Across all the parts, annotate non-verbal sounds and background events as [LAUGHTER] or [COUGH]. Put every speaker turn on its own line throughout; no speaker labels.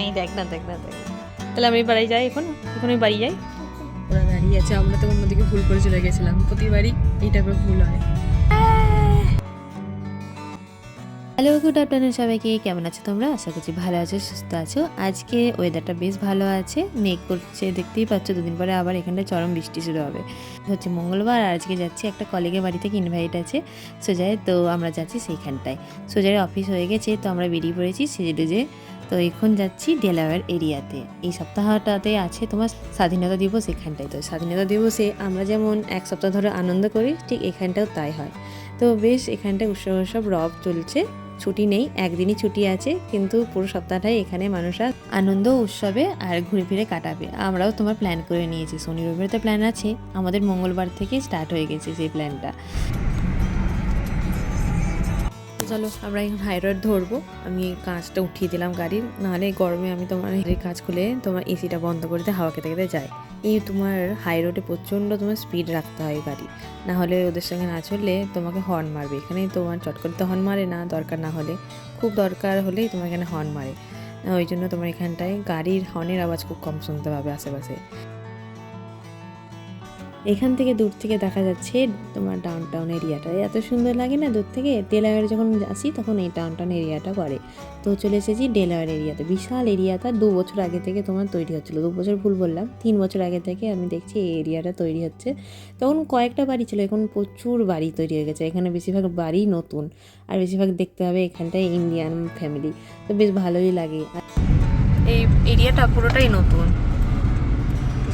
এই দেখ না দেখ না দেখ তাহলে আমি বাড়ি যাই এখন? এখন আমি বাড়ি যাই?
ওরা দাঁড়িয়ে আছে আমরা তো অন্যদিকে ভুল করে চলে গেছিলাম। প্রতিবারই এই টাইপের ভুল হয়।
হ্যালো গুড আফটারনুন সবাইকে কেমন আছো তোমরা? আশা করছি ভালো আছো সুস্থ আছো। আজকে ওয়েদারটা বেশ ভালো আছে মেঘ করছে দেখতেই পাচ্ছ দুদিন পরে আবার এখানটা চরম বৃষ্টি শুরু হবে। হচ্ছে মঙ্গলবার আর আজকে যাচ্ছি একটা কলিগের বাড়ি থেকে ইনভাইট আছে সোজায় তো আমরা যাচ্ছি সেইখানটায়। সোজায় অফিস হয়ে গেছে তো আমরা বেরিয়ে পড়েছি সেজে ডেজে তো এখন যাচ্ছি ডেলাওয়ার এরিয়াতে। এই সপ্তাহটাতে আছে তোমার স্বাধীনতা দিবস এখানটায়। তো স্বাধীনতা দিবসে আমরা যেমন এক সপ্তাহ ধরে আনন্দ করি, ঠিক এখানটাও তাই হয়। তো বেশ, এখানটায় উৎসব উৎসব রব চলছে। ছুটি নেই, একদিনই ছুটি আছে, কিন্তু পুরো সপ্তাহটাই এখানে মানুষরা আনন্দ উৎসবে আর ঘুরে ফিরে কাটাবে। আমরাও তোমার প্ল্যান করে নিয়েছি। শনি রবিবার তো প্ল্যান আছে। আমাদের মঙ্গলবার থেকে স্টার্ট হয়ে গেছে সেই প্ল্যানটা চলো, আমরা এখন হাই রোড ধরবো। আমি কাঁচটা উঠিয়ে দিলাম গাড়ির, নাহলে গরমে আমি তোমার কাজ খুলে তোমার এসিটা বন্ধ করে দিয়ে হাওয়া খেতে খেতে যাই। এই তোমার হাই রোডে প্রচণ্ড তোমার স্পিড রাখতে হয় গাড়ি। না হলে ওদের সঙ্গে না চললে তোমাকে হর্ন মারবে। এখানে তোমার চট করে তো হর্ন মারে না, দরকার না হলে। খুব দরকার হলেই তোমার এখানে হর্ন মারে। ওই জন্য তোমার এখানটায় গাড়ির হর্নের আওয়াজ খুব কম শুনতে পাবে আশেপাশে। এখান থেকে দূর থেকে দেখা যাচ্ছে তোমার ডাউন টাউন এরিয়াটা এত সুন্দর লাগে না দূর থেকে? ডেলাওয়ার যখন আসি, তখন এই ডাউন টাউন এরিয়াটা করে। তো চলে এসেছি ডেলাওয়ার এরিয়াতে বিশাল এরিয়াটা দু বছর আগে থেকে তোমার তৈরি হচ্ছিল। দু বছর ভুল বললাম, তিন বছর আগে থেকে আমি দেখছি এই এরিয়াটা তৈরি হচ্ছে। তখন কয়েকটা বাড়ি ছিল, এখন প্রচুর বাড়ি তৈরি হয়ে গেছে। এখানে বেশিরভাগ বাড়ি নতুন, আর বেশিরভাগ দেখতে হবে এখানটায় ইন্ডিয়ান ফ্যামিলি তো বেশ ভালোই লাগে। এই এরিয়াটা পুরোটাই নতুন।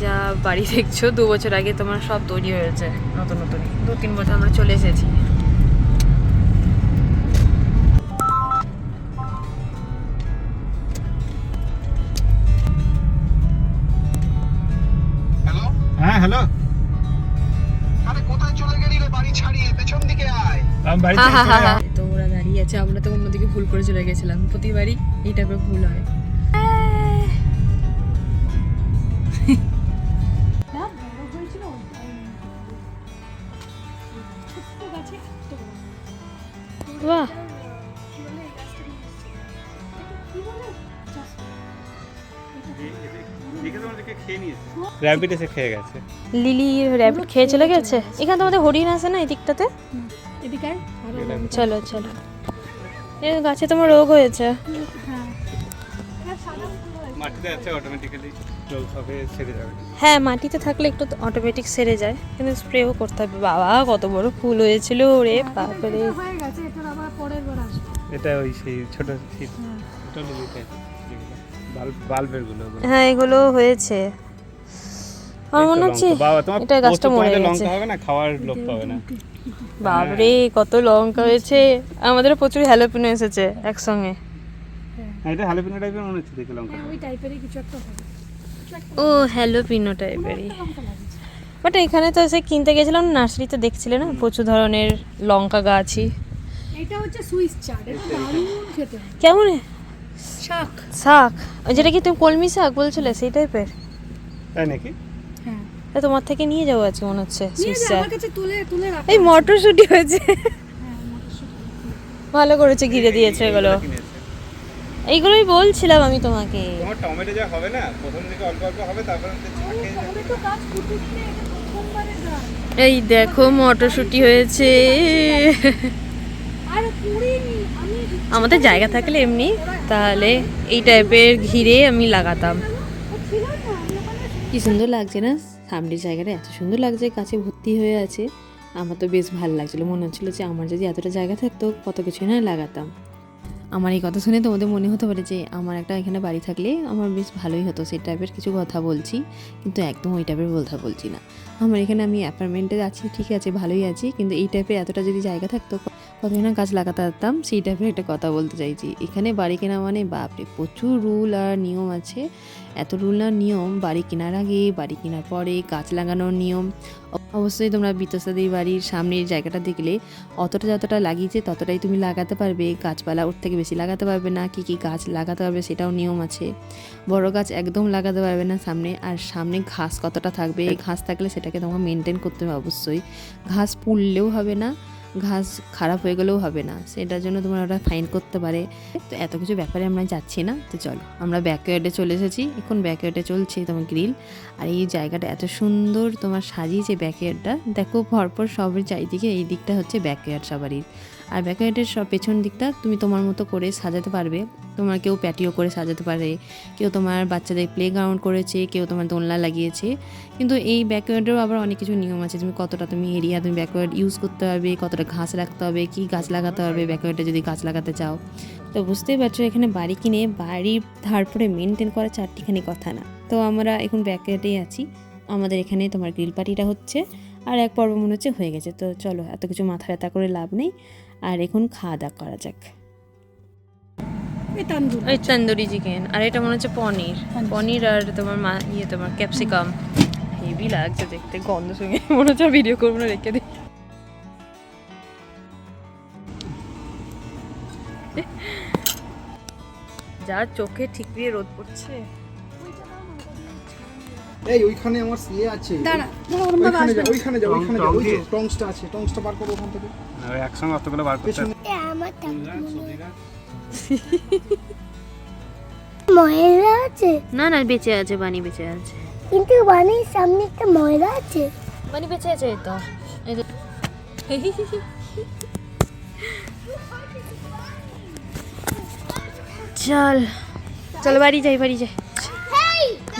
যা বাড়ি দেখছ দু বছর আগে তোমার সব তৈরি হয়েছে নতুন নতুন। দু তিন বছর আমরা চলে এসেছি।
হ্যালো
হ্যাঁ হ্যালো
আরে কোথায় চলে গেলি রে? বাড়ি ছাড়িয়ে পেছন দিকে আয়।
আমি বাড়ি
হা,
থেকে
হা, হা,
চলে
হা।
যাব।
তো ওরা দাঁড়িয়ে আছে আমরা তো অন্যদিকে ভুল করে চলে গেছিলাম। প্রতিবারই এই টাইপের ভুল হয়।
বাহ।
র্যাপিড এসে খেয়ে গেছে।
লিলি র্যাবিট খেয়ে চলে গেছে? এখানে তোমাদের হরিণ আছে না এই দিকটাতে চলো। চলো এ গাছে তোমার রোগ হয়েছে। হ্যাঁ মাটিতে থাকলে একটু অটোমেটিক সেরে যায়। কিন্তু স্প্রেও করতে হবে। বাবা কত বড় ফুল হয়েছিল রে বাপরে।
এটা ওই সেই ছোট বাল্বেরগুলো
হ্যাঁ এগুলো হয়েছে। আমার মনে হচ্ছে
লঙ্কা। বাবা তোমার
এটা গাছটা মরে গেছে।
হবে না? খাওয়ার লোক পাবে না।
বাপরে কত লঙ্কা হয়েছে। আমাদের প্রচুর হ্যালোপিনো এসেছে একসঙ্গে।
হ্যাঁ, এটা হালিপিনো টাইপের মনে হচ্ছে দেখে লঙ্কা
ও হ্যালো পিনো টাইপেরই বাট এখানে তো এসে কিনতে গেছিলাম নার্সারিতে দেখছিলে না? প্রচুর ধরনের লঙ্কা গাছই।
এটা হচ্ছে সুইস চাট এটা দারুণ খেতে
কেমন?
শাক।
শাক? ওই যেটা কি তুমি কলমি শাক বলছিলে সেই টাইপের
তাই নাকি?
হ্যাঁ।
তোমার থেকে নিয়ে যাব আজকে মনে হচ্ছে সুইস শাক
আমার কাছে তুলে তুলে রাখ।
এই মটরশুঁটি হয়েছে।
হ্যাঁ
ভালো করেছে ঘিরে দিয়েছে এগুলো। এইগুলোই বলছিলাম আমি তোমাকে।
তোমার টমেটো যা হবে না প্রথম দিকে অল্প অল্প হবে তারপর
টমেটো গাছ ফুটে দিলে এটা প্রথমবারের
এই দেখো মটরশুঁটি হয়েছে। আমাদের জায়গা থাকলে এমনি, তাহলে এই টাইপের ঘিরে আমি লাগাতাম। কি সুন্দর লাগছে না? সামনের জায়গাটা এত সুন্দর লাগছে, কাছে ভর্তি হয়ে আছে। আমার তো বেশ ভালো লাগছিল। মনে হচ্ছিল যে আমার যদি এতটা জায়গা থাকতো, কত কিছু না লাগাতাম। আমার এই কথা শুনে তোমাদের মনে হতে পারে যে আমার একটা এখানে বাড়ি থাকলে আমার বেশ ভালোই হতো, সেই টাইপের কিছু কথা বলছি, কিন্তু একদম ওই টাইপের কথা বলছি না। আমার এখানে আমি অ্যাপার্টমেন্টে আছি, ঠিক আছে, ভালোই আছি, কিন্তু এই টাইপের এতটা যদি জায়গা থাকতো কত না গাছ লাগাতে পারতাম, সেই টাইপের একটা কথা বলতে চাইছি। এখানে বাড়ি কেনা মানে বাপরে, প্রচুর রুল আর নিয়ম আছে। এত রুল আর নিয়ম, বাড়ি কেনার আগে, বাড়ি কেনার পরে, গাছ লাগানোর নিয়ম অবশ্যই তোমরা বিতসাদির বাড়ির সামনের জায়গাটা দেখলে অতটা যতটা লাগিয়েছে ততটাই তুমি লাগাতে পারবে। গাছপালা ওর থেকে বেশি লাগাতে পারবে না। কি কি গাছ লাগাতে পারবে সেটাও নিয়ম আছে। বড় গাছ একদম লাগাতে পারবে না সামনে। আর সামনে ঘাস কতটা থাকবে? ঘাস থাকলে সেটাকে তোমাকে মেনটেন করতে হবে অবশ্যই। ঘাস পুড়লেও হবে না। ঘাস খারাপ হয়ে গেলেও হবে না। সেটার জন্য তোমার ওরা ফাইন করতে পারে। তো এত কিছু ব্যাপারে আমরা যাচ্ছি না। তো চলো, আমরা ব্যাকওয়ার্ডে চলে এসেছি। এখন ব্যাকওয়ার্ডে চলছে তোমার গ্রিল আর এই জায়গাটা এত সুন্দর তোমার সাজিয়েছে ব্যাকওয়ার্ডটা দেখো ভরপর সবের চারিদিকে, এই দিকটা হচ্ছে ব্যাকওয়ার্ড সবারই। আর ব্যাকওয়ার্ডের সব পেছন দিকটা তুমি তোমার মতো করে সাজাতে পারবে। তোমার কেউ প্যাটিও করে সাজাতে পারে, কেউ তোমার বাচ্চাদের প্লে গ্রাউন্ড করেছে, কেউ তোমার দোলনা লাগিয়েছে। কিন্তু এই ব্যাকওয়ার্ডেরও আবার অনেক কিছু নিয়ম আছে। তুমি কতটা তুমি এরিয়া তুমি ব্যাকওয়ার্ড ইউজ করতে হবে কতটা ঘাস রাখতে হবে, কি গাছ লাগাতে হবে ব্যাকওয়ার্ডে যদি গাছ লাগাতে চাও। তো বুঝতেই পারছ এখানে বাড়ি কিনে বাড়ির তারপরে মেনটেন করা চারটিখানি কথা না। তো আমরা এখন ব্যাকওয়ার্ডেই আছি। আমাদের এখানে তোমার গ্রিল পার্টিটা হচ্ছে। আর এক পর্ব মনে হচ্ছে হয়ে গেছে। তো চলো এত কিছু মাথা ব্যথা করে লাভ নেই। আর এখন খাওয়া দাওয়া করা যাক।
এই তান্দুর।
চিকেন আর এটা মনে হচ্ছে পনির। পনির। আর তোমার মা ইয়ে তোমার ক্যাপসিকাম হেভি লাগছে দেখতে গন্ধ সঙ্গে মনে হচ্ছে ভিডিও করব না রেখে দিই। যা চোখে ঠিক দিয়ে রোদ পড়ছে।
এই ওইখানে আমার সিয়ে আছে।
দাঁড়া
ওইখানে
আসবে
যা
না।
ওইখানে যা ওইখানে যা ওই টংসটা আছে টংসটা বার করো ওখান থেকে।
একসঙ্গে অতগুলো বার করতে
ময়লা আছে?
না না বেঁচে আছে বানি বেঁচে আছে।
কিন্তু বাড়ির সামনে একটা ময়লা আছে।
বানি বেঁচে আছে এই তো চল। চল বাড়ি যাই বাড়ি যাই।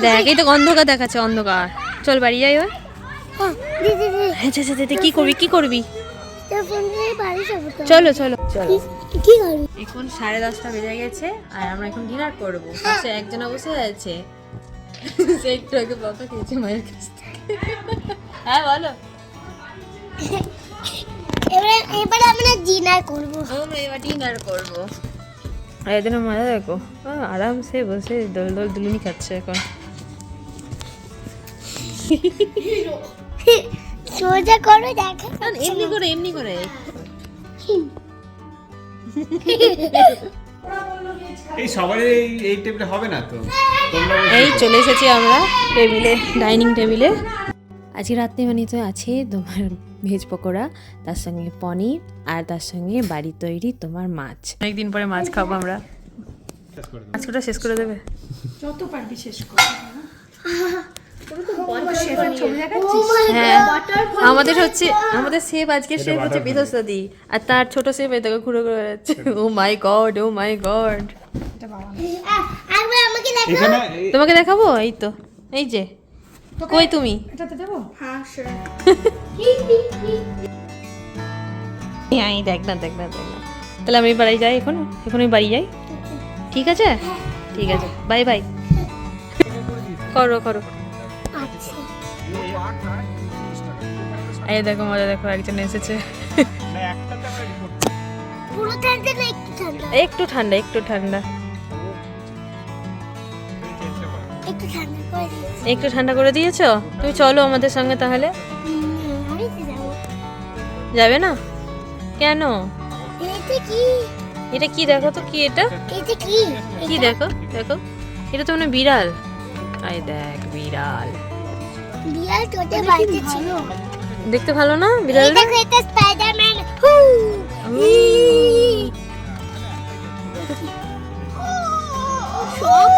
দেখ এই তো অন্ধকার দেখাচ্ছে অন্ধকার। চল বাড়ি যাই ওই
হ্যাঁ দিদি দিদি।
আচ্ছা আচ্ছা আচ্ছা, কি করবি কি করবি? চলো চলো চলো।
কি- করবি?
এখন সাড়ে দশটা বেজে গেছে আর আমরা এখন ডিনার করব। পাশে একজনা বসে আছে। সে একটু আগে বাবা খেয়েছে মায়ের কাছ থেকে। হ্যাঁ বলো।
এবারে এবারে আমরা ডিনার করব।
আমরা এবার ডিনার করব। আর এদের মজা দেখো। আরামসে বসে দোল দোল দুলুনি খাচ্ছে এখন।
সোজা করো দেখা
এমনি করে এমনি করে।
এই সবারই এই এই টেবিলে হবে না তো?
এই চলে এসেছি আমরা টেবিলে ডাইনিং টেবিলে আজকে রাত্রে মানে তো আছে তোমার ভেজ পকোড়া তার সঙ্গে পনির আর তার সঙ্গে বাড়ি তৈরি তোমার মাছ।
অনেকদিন পরে মাছ খাব আমরা।
করে
মাছটা শেষ করে দেবে।
যত পারবি শেষ কর। [LAUGHS]
আমাদের হচ্ছে আমাদের সেব আজকে সেব হচ্ছে বিধস্বতী আর তার ছোট সেব এই দেখো ঘুরে ঘুরে বেড়াচ্ছে ও মাই গড ও মাই গড তোমাকে দেখাবো? এই তো। এই যে। কই তুমি? এই দেখ না দেখ না দেখ না। তাহলে আমি বাড়ি যাই এখন? এখন আমি বাড়ি যাই? ঠিক আছে। ঠিক আছে। Bye bye. করো করো।
এই দেখো মজা দেখো একজন এসেছে।
একটু ঠান্ডা?
একটু ঠান্ডা একটু ঠান্ডা।
করো।
একটু ঠান্ডা করে দিয়েছি।
একটু ঠান্ডা করে দিয়েছ? তুমি চলো আমাদের সঙ্গে তাহলে।
যাব।
যাবে না? কেন?
এটা কি?
দেখো তো কি এটা?
কি?
দেখো দেখো। এটা তো মানে বিড়াল। আই দেখ বিড়াল।
বিড়াল তোদের বাড়িতে ছিল।
দেখতে ভালো না বিড়াল
দেখো এটা স্পাইডারম্যান হু সব